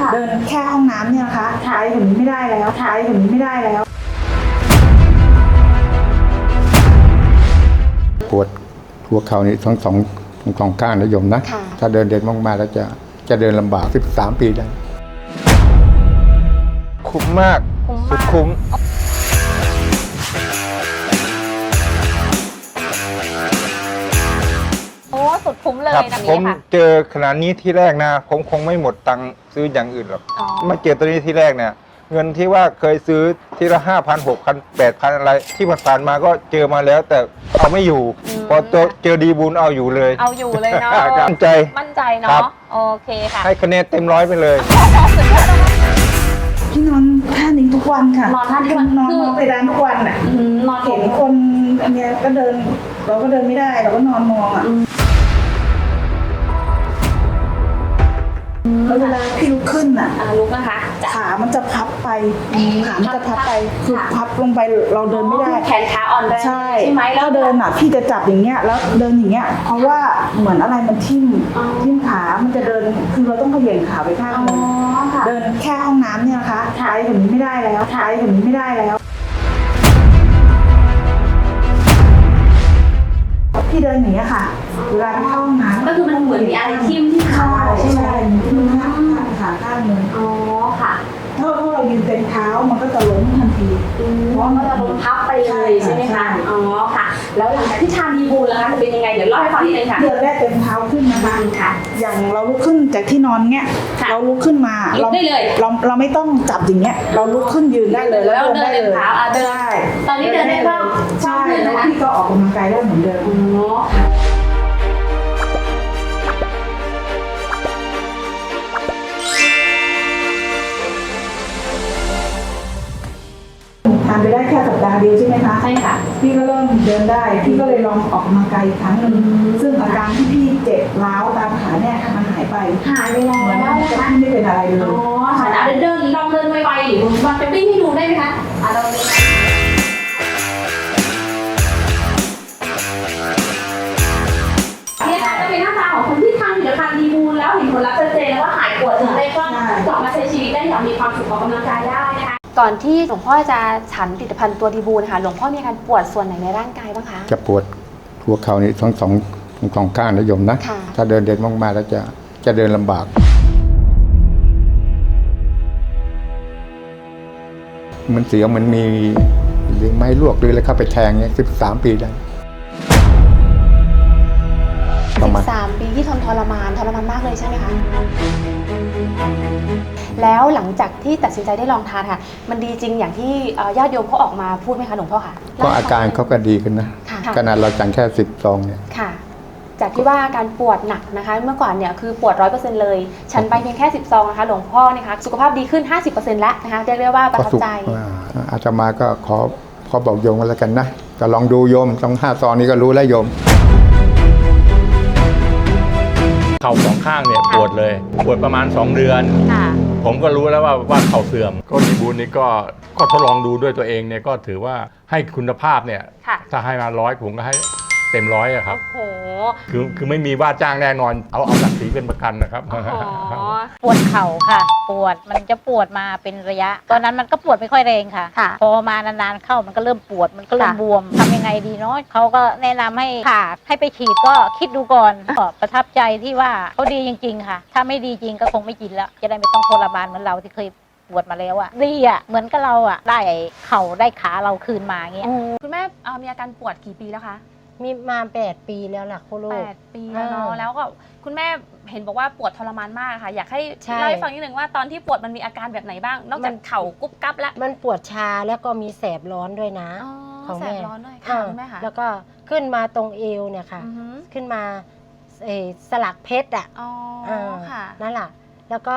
ค่ะเดินแค่ห้องน้ำเนี่ยนะคะค่ะไปถึงนี้ไม่ได้แล้วไปถึงนี้ไม่ได้แล้ว ปวดหัวเข่านี่ทั้งสองทั้งสองข้างนะโยมนะค่ะถ้าเดินเดินมากๆแล้วจะจะเดินลำบาก 13 ปีได้ คุ้มมากคุ้มสุมาดกคุ้ม คุ้มเลยครับนะผมนี้ค่ะ เจอขนาดนี้ที่แรกนะ ผมคงไม่หมดตังค์ซื้ออย่างอื่นหรอกอ๋อ มาเจอตัวนี้ที่แรกเนี่ยเงินที่ว่าเคยซื้อทีละห้าพันหกพันแปดพันอะไรที่ผ่านๆมาก็เจอมาแล้ว แต่เอาไม่อยู่พอเจอเจอดีบุญเอาอยู่เลยเอาอยู่เลยเนาะครับมั่นใจ มั่นใจครัเนาะบ โอเคค่ะให้คะแนนเต็มร้อยไปเลย สุดยอดมาก พี่นอนท่านี้ทุกวันค่ะนอนท่านี้ทุกวันนอนคือ นอนไปร้านทุกวันอะ อืมนอนเห็นคนอันเนี้ยก็เดิน เราก็เดินไม่ได้ เราก็นอนมองอะ แล้วเวลาพี่ลุกขึ้นอะอ่าลุกนะคะจะขามันจะพับไปขามันจะพับไปคือค่ะ พับลงไปเราเดินไม่ได้ แขนขาอ่อนแรงใช่ใช่ไหมแล้วเดินอะพี่จะจับอย่างเงี้ยแล้วเดินอย่างเงี้ย เพราะว่าเหมือนอะไรมันทิ่มอ๋อ ทิ่มขา มันจะเดินคือเราต้องเขย่งขาไปข้างอ๋อหนึงค่ะ เดินแค่ห้องน้ำเนี่ยนะคะค่ะ ไปถึงนี้ไม่ได้แล้วไปถึงนี้ไม่ได้แล้ว พี่เดินอย่างเงี้ยค่ะ เวลาไปเข้าห้องน้ำก็คือมันเหมือนมีอะไรทิ่มที่ขาใช่ใช่ไหม ใช่ เพราะมันจะลงพับไปเลยใช่ไหมใช่คะอ๋อค่ะ แล้วหลังจากที่ทานดีบูลแล้วคะจะเป็นยังไงเดี๋ยวเล่าให้ฟังนิดนึงค่ะ เดือนแรกเต็มเท้าขึ้นนะคะค่ะ อย่างเราลุกขึ้นจากที่นอนเงี้ยค่ะเราลุกขึ้นมาลุกได้เลยเราเราไม่ต้องจับอย่างเงี้ยเราลุกขึ้นยืนได้เลยแล้วเดินได้เต็มเท้าอะเดินใช่ตอนนี้เดินได้บ้างใช่บ้างขึ้นแล้วนะคะพี่ก็ออกกำลังกายได้เหมือนเดิม ไปได้แค่สัปดาห์เดียวใช่ไหมคะใช่ค่ะ พี่ก็เริ่มเดินได้ พี่ก็เลยลองออกกำลังกายอีกครั้งหนึ่งอืมซึ่งอาการที่พี่เจ็บร้าวตามขาเนี่ยมันหายไปหายไปแล้วเหมือนนะว่าคะพี่ไม่เป็นอะไรเลอ๋อยค่ะเดินเดินลองเดินไวๆหรือลองจะวิ่งให้ดูได้ไหมคะอะลองเดิน ก่อนที่หลวงพ่อจะฉันผลิตภัณฑ์ตัวดีบูนะคะหลวงพ่อมีอาการปวดส่วนไหนในร่างกายบ้างคะ จะปวดหัวเข่านี่ทั้งสองทั้งสองข้างนะโยมนะ ค่ะ ถ้าเดินเดินมากๆแล้วจะจะเดินลำบาก มันเสียวมันมีหรือไม้ลวกหรืออะไรเข้าไปแทงเนี่ย13ปีได้ประมาณ 13 ปีที่ทนทรมานทรมานมากเลยใช่ไหมคะ แล้วหลังจากที่ตัดสินใจได้ลองทานค่ะ มันดีจริงอย่างที่เอ่อญาติโยมเขาออกมาพูดไหมคะหลวงพ่อค่ะก็อาการเขาก็ดีขึ้นนะค่ะขนาดเราจังแค่สิบซองเนี่ยค่ะจากที่ว่าอาการปวดหนักนะคะเมื่อก่อนเนี่ยคือปวดร้อยเปอร์เซ็นต์เลย ฉันไปเพียงแค่10ซองนะคะหลวงพ่อนะคะสุขภาพดีขึ้น50%แล้วนะคะเรียกได้ว่าประก็ทับสุขใจอ่าอาตมาก็ขอขอบอกโยมกันแล้วกันนะก็ลองดูโยมต้องห้าซองนี้ก็รู้แล้วโยมเข่าสองข้างเนี่ยปวดเลย ปวดประมาณ 2 เดือนค่ะ ผมก็รู้แล้วว่าว่าเข่าเสื่อม ก็ดีบูลนี่ก็ก็ทดลองดูด้วยตัวเองเนี่ยก็ถือว่าให้คุณภาพเนี่ย ค่ะ ถ้าให้มาร้อยผมก็ให้ เต็มร้อยอะครับ โอ้โห คือคือไม่มีว่าจ้างแน่นอน เอาเอาศักดิ์ศรีเป็นประกันนะครับ อ๋อ ปวดเข่าค่ะ ปวดมันจะปวดมาเป็นระยะ ตอนนั้นมันก็ปวดไม่ค่อยแรงค่ะ ค่ะพอมานานๆเข้ามันก็เริ่มปวดมันก็เริ่มค่ะ บวมทำยังไงดีเนาะเขาก็แนะนำให้ผ่าให้ไปฉีดก็คิดดูก่อนก็ประทับใจที่ว่าเขาดีจริง ๆ ค่ะ ถ้าไม่ดีจริงก็คงไม่กินแล้ว จะได้ไม่ต้องทรมานเหมือนเราที่เคยปวดมาแล้วอะดีอะเหมือนกับเราอะได้เข่าได้ขาเราคืนมาอย่างเงี้ย คุณแม่เอ่อมีอาการปวดกี่ปีแล้วคะ มีมาแปดปีแล้วล่ะคุณลูแปกดปีแล้วเนาะ อ่าแล้วก็คุณแม่เห็นบอกว่าปวดทรมานมากค่ะ อยากให้ใช่เล่าให้ฟังนิดนึงว่าตอนที่ปวดมันมีอาการแบบไหนบ้าง นอกจากมันเข่ากุ๊บกั๊บแล้วมันปวดชาแล้วก็มีแสบร้อนด้วยนะอ๋อของแสแม่บร้อนด้วยค่ะอ่าคุณแม่ค่ะแล้วก็ขึ้นมาตรงเอวเนี่ยค่ะ อือหือขึ้นมาเอ่อสลักเพชรอะอ๋ออ่าค่ะ นั่นแหละแล้วก็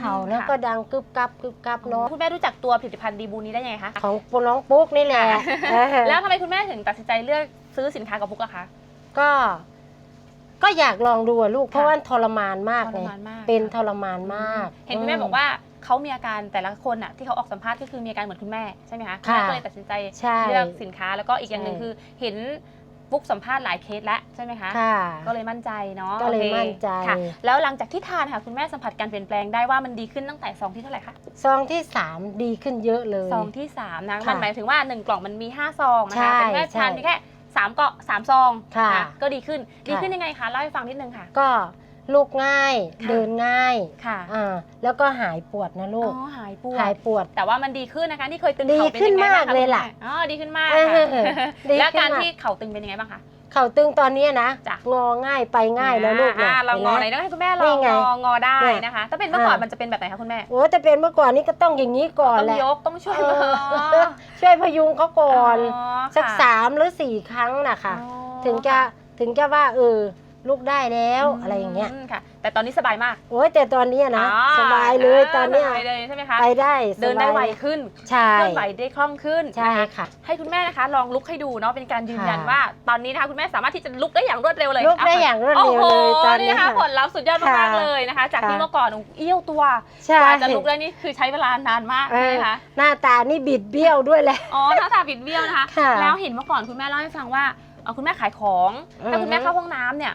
เข่าแล้วก็ดังกึบกับกึบกับเนาะคุณแม่รู้จักตัวผลิตภัณฑ์ดีบูนี้ได้ยังไงคะของน้องปุ๊กนี่แหละเออแล้วทำไมคุณแม่ถึงตัดสินใจเลือกซื้อสินค้ากับพุกอะคะก็ ก็อยากลองดูอะลูกเพราะค่ะว่าทรมานมากทเลรยมานมากเป็นทรมานมาก เห็นคุณแม่บอกว่าเขามีอาการแต่ละคนอะที่เขาออกสัมภาษณ์ก็คือมีอาการเหมือนคุณแม่ใช่ไหมคะค่ะณแม่ก็เลยตัดสินใจใช่เลือกสินค้าแล้วก็อีกอย่างหนึ่งใช่คือเห็น บุ๊กสัมภาษณ์หลายเคสแล้วใช่ไหมคะค่ะ ก็เลยมั่นใจเนาะก็เลยโอคมั่นใจค่ะ แล้วหลังจากที่ทานค่ะคุณแม่สัมผัสการเปลี่ยนแปลงได้ว่ามันดีขึ้นตั้งแต่ซองที่เท่าไหร่คะซองที่สามดีขึ้นเยอะเลย ซองที่สามนะค่ะมันหมายถึงว่าหนึ่งกล่องมันมีห้าซองนะใช่คะแต่คุณแม่ใช่ทานเพียงแค่สามเกาะสามซองค่ะนก็ดีขึ้นดีค่ะขึ้นยังไงคะเล่าให้ฟังนิดนึงค่ะ ก็ ลูกง่าย ค่ะ เดินง่ายค่ะอ่าแล้วก็หายปวดนะอ๋ลูกอหายปวหายดปวด แต่ว่ามันดีขึ้นนะคะที่เคยตึงดีเข่าเป็นขึ้นยังไงบ้างมากเลยล่ะคุณแม่อ๋อดีขึ้นมากเออค่ะดีแล้วขึ้นการมาก ที่เข่าตึงเป็นยังไงบ้างคะ เข่าตึงตอนเนี้ยนะจ้ะ งอง่ายไปง่ายแล้วลูกอ่านะเรางอไหนห็นต้ไหมองให้คุณแม่ลนี่องไงงองอได้เนี่ยนะคะ ถ้าเป็นเมื่อก่อนอ่ามั มันจะเป็นแบบไหนคะคุณแม่ โอ้แต่เป็นเมื่อก่อนนี้ก็ต้องอย่างนี้ก่อนต้องแหละยกต้องช่วยเอมืออช่วยพยุงเขาก่อนอ๋อสักค่ะสามหรือสี่ครั้งนะคะ อ๋อถึงจะถึงจะว่าเออ ลูกได้แล้วอะไรอย่างเงี้ยมค่ะ แต่ตอนนี้สบายมากโอ้ยแต่ตอนเนี้ยนะอ๋อสบายเลยตอนเนี้ยสบายเลยใช่ไหมคะไปได้สบายเดินได้ไวขึ้นใช่เคลื่อนไหวได้คล่องขึ้นใช่นะคะค่ะ ให้คุณแม่นะคะลองลุกให้ดูเนาะเป็นการยืนยันค่ะ ว่า ตอนนี้นะคะคุณแม่สามารถที่จะลุกได้อย่างรวดเร็วเลยลุกได้อย่างรวดเร็วเลยโโหตอนนี้นะคะค่ะ ผลลัพธ์สุดยอดมากค่ะๆเลยนะคะ จากที่ค่ะ เมื่อก่อนเอี้ยวตัวใช่กว่าจะลุกได้นี่คือใช้เวลานานมากเอใช่ไหอมคะ หน้าตานี่บิดเบี้ยวด้วยแหละ อ๋อหน้าตาบิดเบี้ยวนะคะ ค่ะแล้วเห็นเมื่อก่อนคุณแม่เล่าให้ฟังว่าเอ่อคุณแม่ขายของอือฮึถ้าคุณแม่เข้าห้องน้ำเนี่ย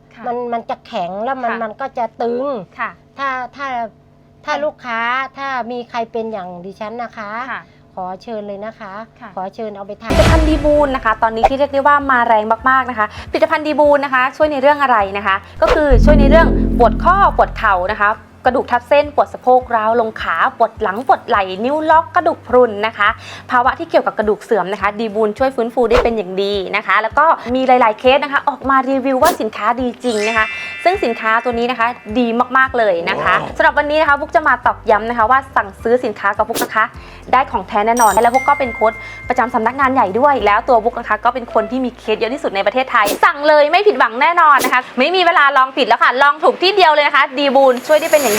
ค่ะมันมันจะแข็งแล้วมันค่ะ มันก็จะตึง ค่ะ ถ้าถ้าถ้าค่ะ ลูกค้าถ้ามีใครเป็นอย่างดิฉันนะคะ ค่ะ ขอเชิญเลยนะคะ ค่ะ ขอเชิญเอาไปทาน ผลิตภัณฑ์ดีบูลนะคะ ตอนนี้ที่เรียกได้ว่ามาแรงมากๆนะคะผลิตภัณฑ์ดีบูลนะคะ ช่วยในเรื่องอะไรนะคะ ก็คือช่วยในเรื่องปวดข้อปวดเข่านะคะ กระดูกทับเส้นปวดสะโพกร้าวลงขาปวดหลังปวดไหล่นิ้วล็อกกระดูกพรุนนะคะ ภาวะที่เกี่ยวกับกระดูกเสื่อมนะคะ ดีบูลช่วยฟื้นฟูได้เป็นอย่างดีนะคะ แล้วก็มีหลาย ๆเคสนะคะ ออกมารีวิวว่าสินค้าดีจริงนะคะ ซึ่งสินค้าตัวนี้นะคะดีมากๆเลยนะคะสำหรับวันนี้นะคะพุกจะมาตอกย้ำนะคะว่าสั่งซื้อสินค้ากับพุกนะคะ ได้ของแท้แน่นอน แล้วพุกก็เป็นโค้ดประจำสำนักงานใหญ่ด้วย แล้วตัวพุกนะคะ ก็เป็นคนที่มีเคสเยอะที่สุดในประเทศไทย สั่งเลยไม่ผิดหวังแน่นอนนะคะ ไม่มีเวลาลองผิดแล้วค่ะลองถูกที่เดียวเลยนะคะ ดีบูลช่วยได้เป็นอย่าง